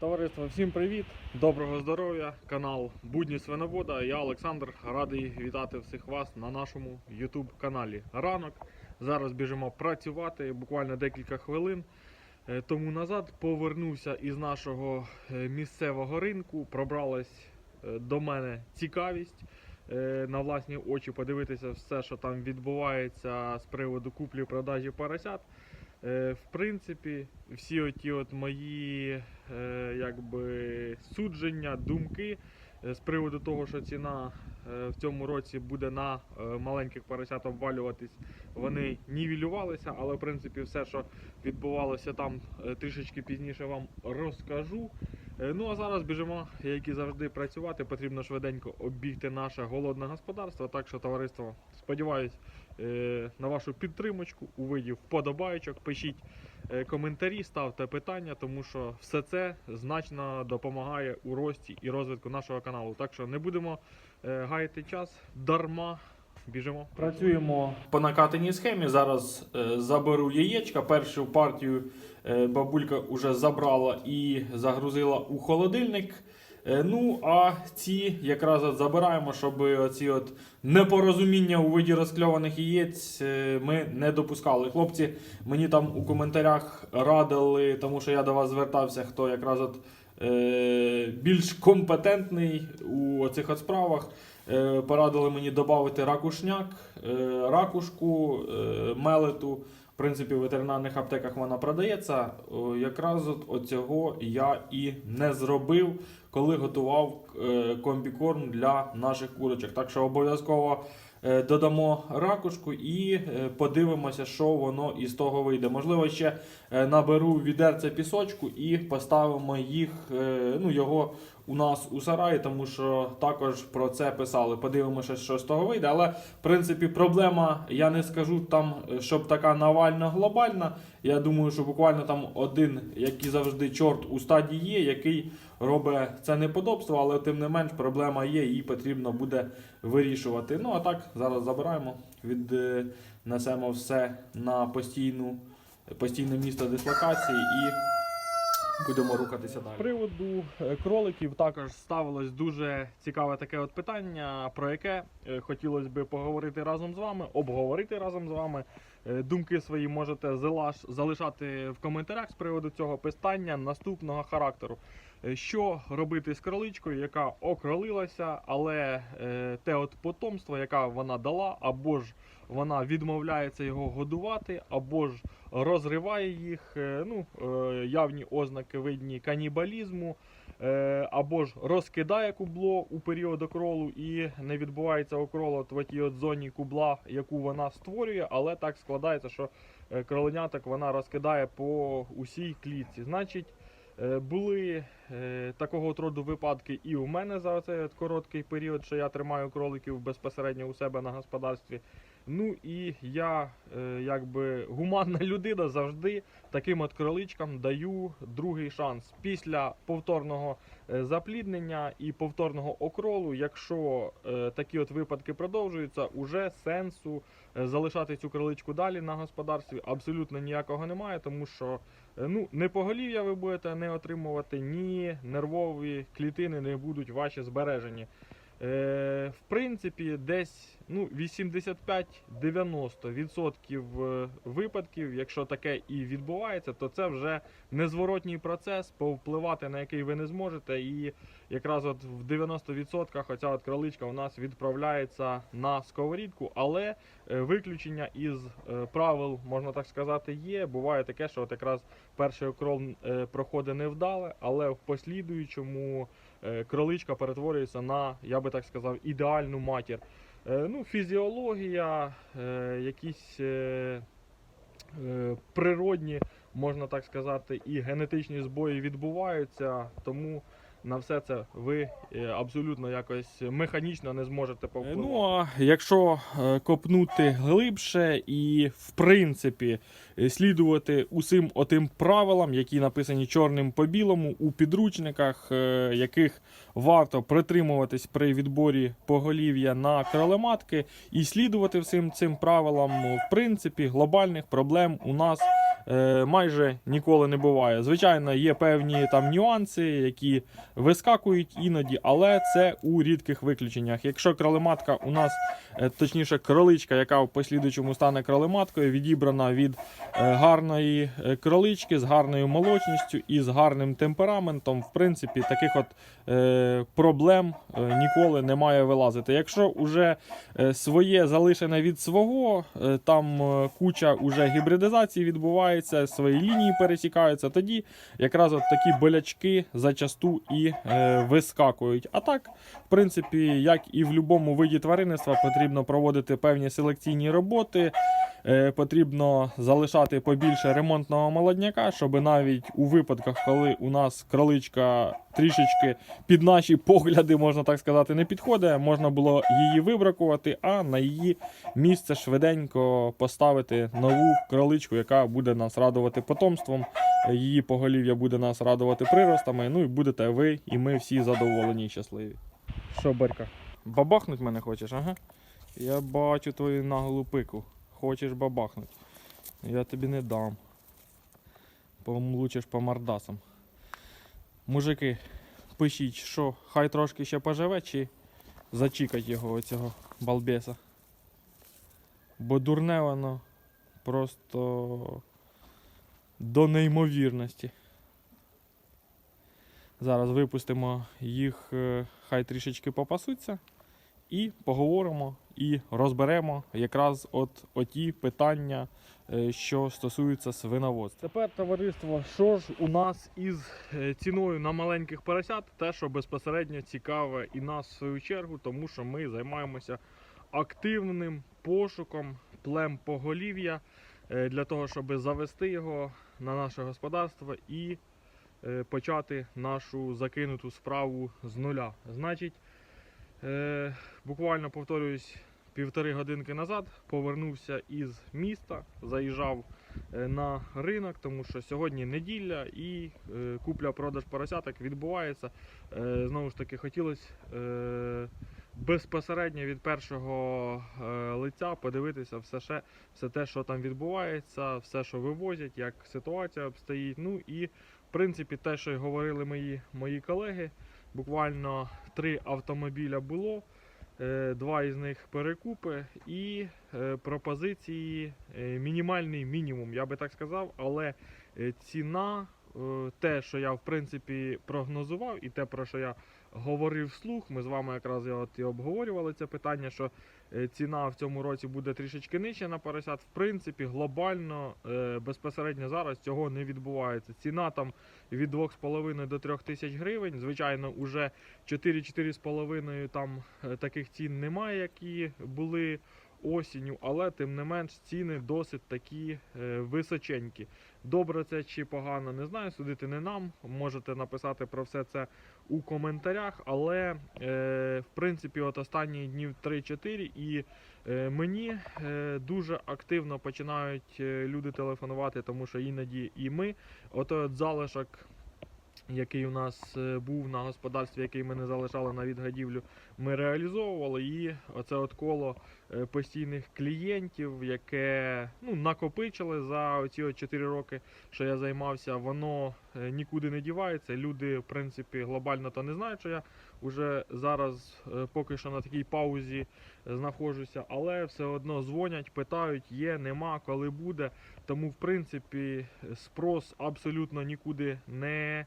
Товариство, всім привіт! Доброго здоров'я! Канал Будні Свиновода. Я Олександр. Радий вітати всіх вас на нашому YouTube каналі. Ранок. Зараз біжимо працювати буквально декілька хвилин. Е, Тому назад повернувся із нашого е, місцевого ринку. Пробралась е, до мене цікавість на власні очі подивитися все, що там відбувається з приводу куплі-продажі поросят. Е, В принципі, всі оті от мої е, якби, судження, думки е, з приводу того, що ціна в цьому році буде на маленьких поросят обвалюватись, вони нівелювалися, але в принципі все, що відбувалося там трішечки пізніше вам розкажу. Е, Ну а зараз біжимо, як і завжди, працювати. Потрібно швиденько оббігти наше голодне господарство. Так що, товариство, сподіваюсь е, на вашу підтримочку у виді вподобайочок. Пишіть е, коментарі, ставте питання, тому що все це значно допомагає у рості і розвитку нашого каналу. Так що не будемо гаяти час дарма. Біжимо. Працюємо по накатаній схемі. Зараз е, заберу яєчка. Першу партію е, бабулька вже забрала і загрузила у холодильник. Е, Ну, а ці якраз от забираємо, щоб оці от непорозуміння у виді розкльованих яєць е, ми не допускали. Хлопці мені там у коментарях радили, тому що я до вас звертався, хто якраз от більш компетентний у цих от справах. Е, порадили мені додати ракушняк, е, ракушку, е, мелету. В принципі, в ветеринарних аптеках вона продається. Якраз от оцього я і не зробив, коли готував е, комбікорм для наших курочок. Так що обов'язково е, додамо ракушку і е, подивимося, що воно із того вийде. Можливо, ще е, наберу відерце пісочку і поставимо їх, е, ну, його у нас у сараї, тому що також про це писали. Подивимося, що з того вийде. Але в принципі проблема, я не скажу там, щоб така навальна глобальна. Я думаю, що буквально там один, як і завжди, чорт у стадії є, який робить це неподобство, але тим не менш проблема є, її потрібно буде вирішувати. Ну а так, зараз забираємо, віднесемо все на постійну, постійне місто дислокації і будемо рухатися далі. З приводу е, кроликів також ставилось дуже цікаве таке от питання, про яке е, хотілося би поговорити разом з вами, обговорити разом з вами. Е, Думки свої можете залишати в коментарях з приводу цього питання наступного характеру. Що робити з кроличкою, яка окролилася, але те от потомство, яке вона дала, або ж вона відмовляється його годувати, або ж розриває їх, е, ну, е, явні ознаки видні канібалізму, е, або ж розкидає кубло у період окролу і не відбувається окрол от в тій от зоні кубла, яку вона створює, але так складається, що кроленяток вона розкидає по усій клітці. Значить, були такого роду випадки і у мене за цей короткий період, що я тримаю кроликів безпосередньо у себе на господарстві. Ну і я, е, якби гуманна людина, завжди таким от кроличкам даю другий шанс. Після повторного е, запліднення і повторного окролу, якщо е, такі от випадки продовжуються, уже сенсу залишати цю кроличку далі на господарстві абсолютно ніякого немає, тому що ну, не поголів'я ви будете не отримувати, ні нервові клітини не будуть ваші збережені. Е, в принципі, десь ну, 85-90% е, випадків, якщо таке і відбувається, то це вже незворотній процес, повпливати на який ви не зможете. І якраз от в 90% оця от кроличка у нас відправляється на сковорідку, але е, виключення із е, правил, можна так сказати, є. Буває таке, що от якраз перший окрол проходить невдале, але в послідуючому кроличка перетворюється на, я би так сказав, ідеальну матір. Е, Ну, фізіологія, е, якісь е, е, природні, можна так сказати, і генетичні збої відбуваються, тому на все це ви е, абсолютно якось механічно не зможете повпливати. Ну а якщо е, копнути глибше і в принципі е, слідувати усім отим правилам, які написані чорним по білому у підручниках, яких варто притримуватись при відборі поголів'я на кролематки і слідувати всім цим правилам, в принципі, глобальних проблем у нас майже ніколи не буває. Звичайно, є певні там нюанси, які вискакують іноді, але це у рідких виключеннях. Якщо кролематка у нас, е, точніше, кроличка, яка в послідуючому стане кролематкою, відібрана від е, гарної е, кролички з гарною молочністю і з гарним темпераментом, в принципі, таких от е, проблем е, ніколи не має вилазити. Якщо вже е, своє залишене від свого, е, там е, куча уже гібридизації відбувається, свої лінії пересікаються, тоді якраз от такі болячки зачасту і е, вискакують. А так, в принципі, як і в будь-якому виді тваринництва, потрібно проводити певні селекційні роботи. Е, потрібно залишати побільше ремонтного молодняка, щоб навіть у випадках, коли у нас кроличка трішечки під наші погляди, можна так сказати, не підходить, можна було її вибракувати, а на її місце швиденько поставити нову кроличку, яка буде нас радувати потомством. Її поголів'я буде нас радувати приростами. Ну і будете ви і ми всі задоволені і щасливі. Що, Берка, бабахнуть мене хочеш, ага? Я бачу твою наглу пику. Хочеш бабахнуть. Я тобі не дам. Помлучиш по мордасам. Мужики, пишіть, що хай трошки ще поживе, чи зачікать його оцього балбеса. Бо дурне воно просто до неймовірності. Зараз випустимо їх, е, хай трішечки попасуться, і поговоримо і розберемо якраз от оті питання, е, що стосуються свиноводства. Тепер товариство, що ж у нас із е, ціною на маленьких поросят, те, що безпосередньо цікаве і нас в свою чергу, тому що ми займаємося активним пошуком плем поголів'я е, для того, щоб завести його на наше господарство і почати нашу закинуту справу з нуля. Значить, буквально повторююсь, півтори годинки назад повернувся із міста, заїжджав е, на ринок, тому що сьогодні неділя і е, купля-продаж поросяток відбувається. Е, Знову ж таки, хотілося безпосередньо від першого лиця подивитися все, ще, все те, що там відбувається, все, що вивозять, як ситуація обстоїть. Ну і в принципі те, що й говорили мої, мої колеги. Буквально три автомобіля було. Е, Два із них перекупи і е, пропозиції е, мінімальний мінімум, я би так сказав, але ціна, те, що я в принципі прогнозував, і те, про що я говорив вслух, ми з вами якраз і обговорювали це питання, що ціна в цьому році буде трішечки нижча на поросят. В принципі, глобально е, безпосередньо зараз цього не відбувається. Ціна там від 2,5 до 3 тисяч гривень. Звичайно, уже 4-4,5 там е, таких цін немає, які були осінню, але тим не менш ціни досить такі е, височенькі. Добре це чи погано, не знаю. Судити не нам. Можете написати про все це у коментарях. Але е, в принципі, от останні днів 3-4 і е, мені дуже активно починають люди телефонувати, тому що іноді і ми. Отой от залишок який у нас був на господарстві, який ми не залишали на відгадівлю, ми реалізовували. І оце от коло постійних клієнтів, яке ну, накопичили за ці 4 роки, що я займався, воно е, нікуди не дівається. Люди, в принципі, глобально то не знають, що я вже зараз е, поки що на такій паузі знаходжуся, але все одно дзвонять, питають, є, нема, коли буде. Тому, в принципі, спрос абсолютно нікуди не е,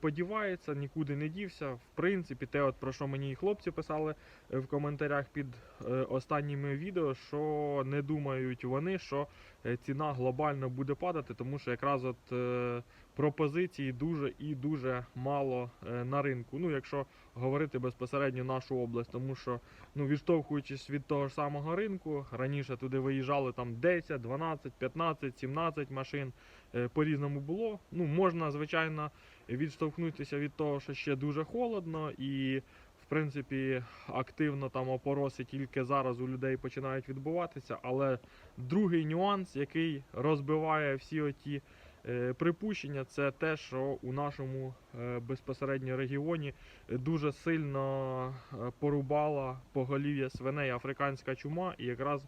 подівається, нікуди не дівся. В принципі, те, от про що мені і хлопці писали е, в коментарях під е, останніми відео, що не думають вони, що е, ціна глобально буде падати, тому що якраз от е, пропозицій дуже і дуже мало е, на ринку. Ну, якщо говорити безпосередньо нашу область, тому що ну, відштовхуючись від того ж самого ринку, раніше туди виїжджали там 10, 12, 15, 17 машин. е, По-різному було. Ну, можна, звичайно, відштовхнутися від того, що ще дуже холодно, і в принципі активно там опороси тільки зараз у людей починають відбуватися. Але другий нюанс, який розбиває всі оті е, припущення, це те, що у нашому е, безпосередньо регіоні дуже сильно е, порубала поголів'я свиней африканська чума, і якраз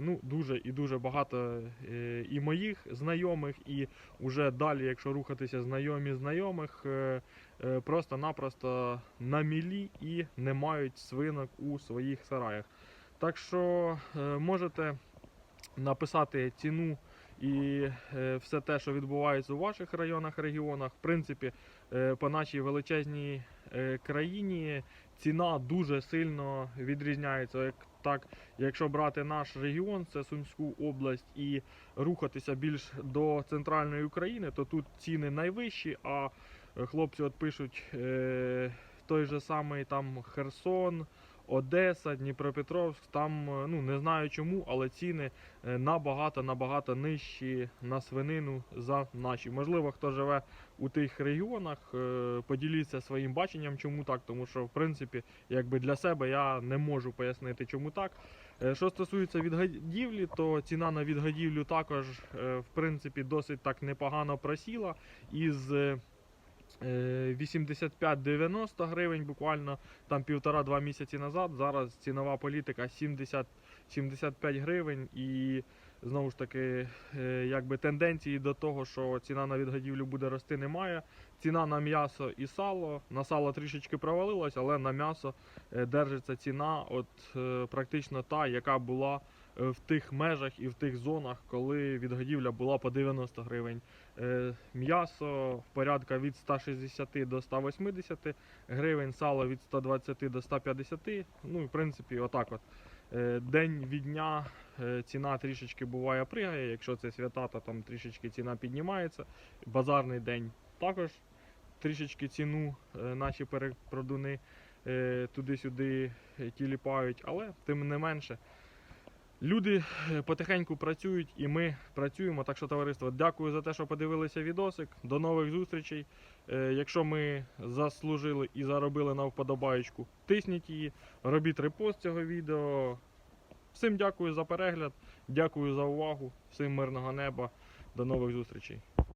ну, дуже і дуже багато е, і моїх знайомих, і вже далі, якщо рухатися знайомі знайомих, е, е, просто-напросто на мілі і не мають свинок у своїх сараях. Так що е, можете написати ціну і е, все те, що відбувається у ваших районах, регіонах. В принципі, е, по нашій величезній е, країні ціна дуже сильно відрізняється. Як так, якщо брати наш регіон, це Сумську область, і рухатися більш до центральної України, то тут ціни найвищі. А е, хлопці от пишуть е, той же самий там Херсон. Одеса, Дніпропетровськ, там е, ну не знаю чому, але ціни е, набагато набагато нижчі на свинину за наші. Можливо, хто живе у тих регіонах, е, поділіться своїм баченням, чому так, тому що в принципі, якби для себе я не можу пояснити, чому так. Е, Що стосується відгодівлі, то ціна на відгодівлю також е, в принципі досить так непогано просіла із. Е, е, 85-90 гривень буквально там півтора-два місяці назад. Зараз цінова політика 70-75 гривень і знову ж таки, е, якби тенденції до того, що ціна на відгодівлю буде рости, немає. Ціна на м'ясо і сало. На сало трішечки провалилась, але на м'ясо е, держиться ціна, от практично та, яка була в тих межах і в тих зонах, коли відгодівля була по 90 гривень. Е, М'ясо в порядка від 160 до 180 гривень, сало від 120 до 150. Ну і в принципі, отак от. Е, День від дня е, ціна трішечки буває пригає. Якщо це свята, то там трішечки ціна піднімається. Базарний день також трішечки ціну е, наші перепродуни е, туди-сюди е, тіліпають, але тим не менше. Люди е, потихеньку працюють і ми працюємо. Так що, товариство, дякую за те, що подивилися відосик. До нових зустрічей. Е, Якщо ми заслужили і заробили на вподобаєчку, тисніть її, робіть репост цього відео. Всім дякую за перегляд, дякую за увагу, всім мирного неба. До нових зустрічей.